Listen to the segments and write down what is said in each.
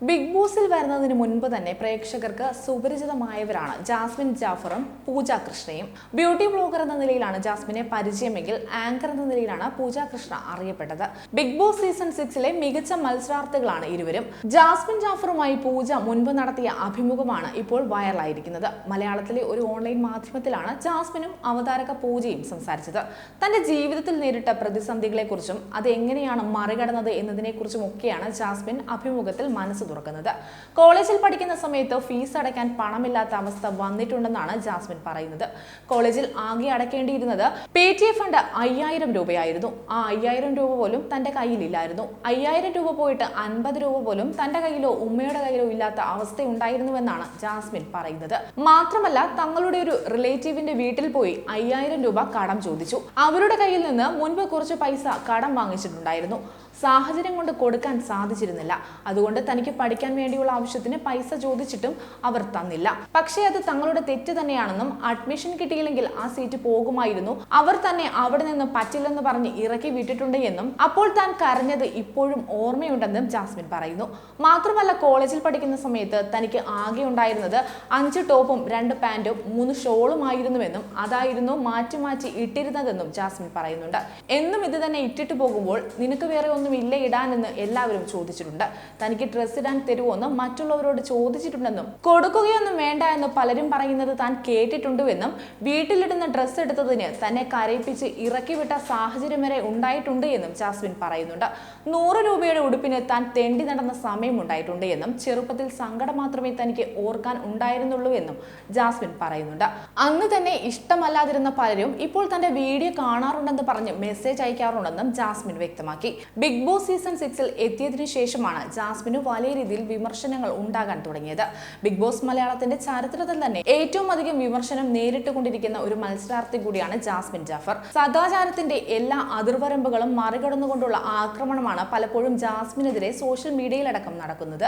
Big ബോസിൽ വരുന്നതിന് മുൻപ് തന്നെ പ്രേക്ഷകർക്ക് സുപരിചിതമായവരാണ് ജാസ്മിൻ ജാഫറും പൂജ കൃഷ്ണയും. ബ്യൂട്ടി ബ്ലോഗർ എന്ന നിലയിലാണ് ജാസ്മിനെ പരിചയമെങ്കിൽ ആങ്കർ എന്ന നിലയിലാണ് പൂജ കൃഷ്ണ അറിയപ്പെട്ടത്. ബിഗ് ബോസ് സീസൺ സിക്സിലെ മികച്ച മത്സരാർത്ഥികളാണ് ഇരുവരും. ജാസ്മിൻ ജാഫറുമായി പൂജ മുൻപ് നടത്തിയ അഭിമുഖമാണ് ഇപ്പോൾ വൈറലായിരിക്കുന്നത്. മലയാളത്തിലെ ഒരു ഓൺലൈൻ മാധ്യമത്തിലാണ് ജാസ്മിനും അവതാരക പൂജയും സംസാരിച്ചത്. തന്റെ ജീവിതത്തിൽ നേരിട്ട പ്രതിസന്ധികളെക്കുറിച്ചും അത് എങ്ങനെയാണ് മറികടന്നത് എന്നതിനെക്കുറിച്ചും ഒക്കെയാണ് ജാസ്മിൻ അഭിമുഖത്തിൽ മനസ്സ് തുറക്കുന്നത്. കോളേജിൽ പഠിക്കുന്ന സമയത്ത് ഫീസ് അടയ്ക്കാൻ പണമില്ലാത്ത അവസ്ഥ വന്നിട്ടുണ്ടെന്നാണ് ജാസ്മിൻ പറയുന്നത്. കോളേജിൽ ആകെ അടയ്ക്കേണ്ടിയിരുന്നത് പേ ടി എ ഫണ്ട് അയ്യായിരം രൂപയായിരുന്നു. ആ അയ്യായിരം രൂപ പോലും തന്റെ കയ്യിലില്ലായിരുന്നു. അയ്യായിരം രൂപ പോയിട്ട് അൻപത് രൂപ പോലും തന്റെ കയ്യിലോ ഉമ്മയുടെ കയ്യിലോ ഇല്ലാത്ത അവസ്ഥയുണ്ടായിരുന്നുവെന്നാണ് ജാസ്മിൻ പറയുന്നത്. മാത്രമല്ല തങ്ങളുടെ ഒരു റിലേറ്റീവിന്റെ വീട്ടിൽ പോയി അയ്യായിരം രൂപ കടം ചോദിച്ചു. അവരുടെ കയ്യിൽ നിന്ന് മുൻപ് കുറച്ച് പൈസ കടം വാങ്ങിച്ചിട്ടുണ്ടായിരുന്നു. സാഹചര്യം കൊണ്ട് കൊടുക്കാൻ സാധിച്ചിരുന്നില്ല. അതുകൊണ്ട് തനിക്ക് പഠിക്കാൻ വേണ്ടിയുള്ള ആവശ്യത്തിന് പൈസ ചോദിച്ചിട്ടും അവർ തന്നില്ല. പക്ഷേ അത് തങ്ങളുടെ തെറ്റ് തന്നെയാണെന്നും അഡ്മിഷൻ കിട്ടിയില്ലെങ്കിൽ ആ സീറ്റ് പോകുമായിരുന്നു. അവർ തന്നെ അവിടെ നിന്ന് പറ്റില്ലെന്ന് പറഞ്ഞ് ഇറക്കി വിട്ടിട്ടുണ്ട് എന്നും അപ്പോൾ താൻ കരഞ്ഞത് ഇപ്പോഴും ഓർമ്മയുണ്ടെന്നും ജാസ്മിൻ പറയുന്നു. മാത്രമല്ല കോളേജിൽ പഠിക്കുന്ന സമയത്ത് തനിക്ക് ആകെ ഉണ്ടായിരുന്നത് അഞ്ച് ടോപ്പും രണ്ട് പാന്റും മൂന്ന് ഷോളുമായിരുന്നുവെന്നും അതായിരുന്നു മാറ്റി മാറ്റി ഇട്ടിരുന്നതെന്നും ജാസ്മിൻ പറയുന്നുണ്ട്. എന്നും ഇത് തന്നെ ഇട്ടിട്ട് പോകുമ്പോൾ നിനക്ക് വേറെ ഒന്നും ഇല്ല ഇടാനെന്ന് എല്ലാവരും ചോദിച്ചിട്ടുണ്ട്. തനിക്ക് ഡ്രസ്സ് ഇടാൻ തരുമോ എന്ന് മറ്റുള്ളവരോട് ചോദിച്ചിട്ടുണ്ടെന്നും കൊടുക്കുകയൊന്നും വേണ്ട എന്ന് പലരും പറയുന്നത് താൻ കേട്ടിട്ടുണ്ടുവെന്നും വീട്ടിലിടുന്ന ഡ്രസ്സ് എടുത്തതിന് തന്നെ കരയിപ്പിച്ച് ഇറക്കി വിട്ട സാഹചര്യം വരെ ഉണ്ടായിട്ടുണ്ട് എന്നും ജാസ്മിൻ പറയുന്നുണ്ട്. നൂറ് രൂപയുടെ ഉടുപ്പിന് താൻ തെണ്ടി നടന്ന സമയം ഉണ്ടായിട്ടുണ്ട് എന്നും ചെറുപ്പത്തിൽ സങ്കടം മാത്രമേ തനിക്ക് ഓർക്കാൻ ഉണ്ടായിരുന്നുള്ളൂ എന്നും ജാസ്മിൻ പറയുന്നുണ്ട്. അന്ന് തന്നെ ഇഷ്ടമല്ലാതിരുന്ന പലരും ഇപ്പോൾ തന്റെ വീഡിയോ കാണാറുണ്ടെന്ന് പറഞ്ഞ് മെസ്സേജ് അയക്കാറുണ്ടെന്നും ജാസ്മിൻ വ്യക്തമാക്കി. ബിഗ് ബോസ് സീസൺ സിക്സിൽ എത്തിയതിനു ശേഷമാണ് ജാസ്മിന് വലിയ രീതിയിൽ വിമർശനങ്ങൾ ഉണ്ടാകാൻ തുടങ്ങിയത്. ബിഗ് ബോസ് മലയാളത്തിന്റെ ചരിത്രത്തിൽ തന്നെ ഏറ്റവും അധികം വിമർശനം നേരിട്ടുകൊണ്ടിരിക്കുന്ന ഒരു മത്സരാർത്ഥി കൂടിയാണ് ജാസ്മിൻ ജാഫർ. സദാചാരത്തിന്റെ എല്ലാ അതിർവരമ്പുകളും മറികടന്നുകൊണ്ടുള്ള ആക്രമണമാണ് പലപ്പോഴും ജാസ്മിനെതിരെ സോഷ്യൽ മീഡിയയിലടക്കം നടക്കുന്നത്.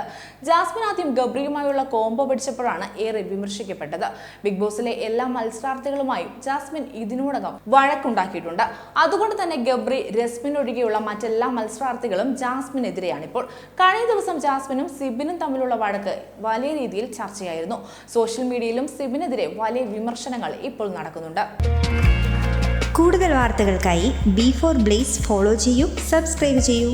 ജാസ്മിൻ ആദ്യം ഗബ്രിയുമായുള്ള കോംബോ പിടിച്ചപ്പോഴാണ് ഏറെ വിമർശിക്കപ്പെട്ടത്. ബിഗ് ബോസിലെ എല്ലാ മത്സരാർത്ഥികളുമായും ജാസ്മിൻ ഇതിനോടകം വഴക്കുണ്ടാക്കിയിട്ടുണ്ട്. അതുകൊണ്ട് തന്നെ ഗബ്രി രസ്മിൻ ഒഴികെയുള്ള മറ്റെല്ലാ മത്സരാർത്ഥികളും ജാസ്മിനെതിരെയാണ് ഇപ്പോൾ കഴിഞ്ഞ ദിവസം ജാസ്മിനും സിബിനും തമ്മിലുള്ള വഴക്ക് വലിയ രീതിയിൽ ചർച്ചയായിരുന്നു. സോഷ്യൽ മീഡിയയിലും സിബിനെതിരെ വലിയ വിമർശനങ്ങൾ ഇപ്പോൾ നടക്കുന്നുണ്ട്. കൂടുതൽ വാർത്തകൾക്കായി ബി ഫോർ ബ്ലേസ് ഫോളോ ചെയ്യൂ സബ്സ്ക്രൈബ് ചെയ്യൂ.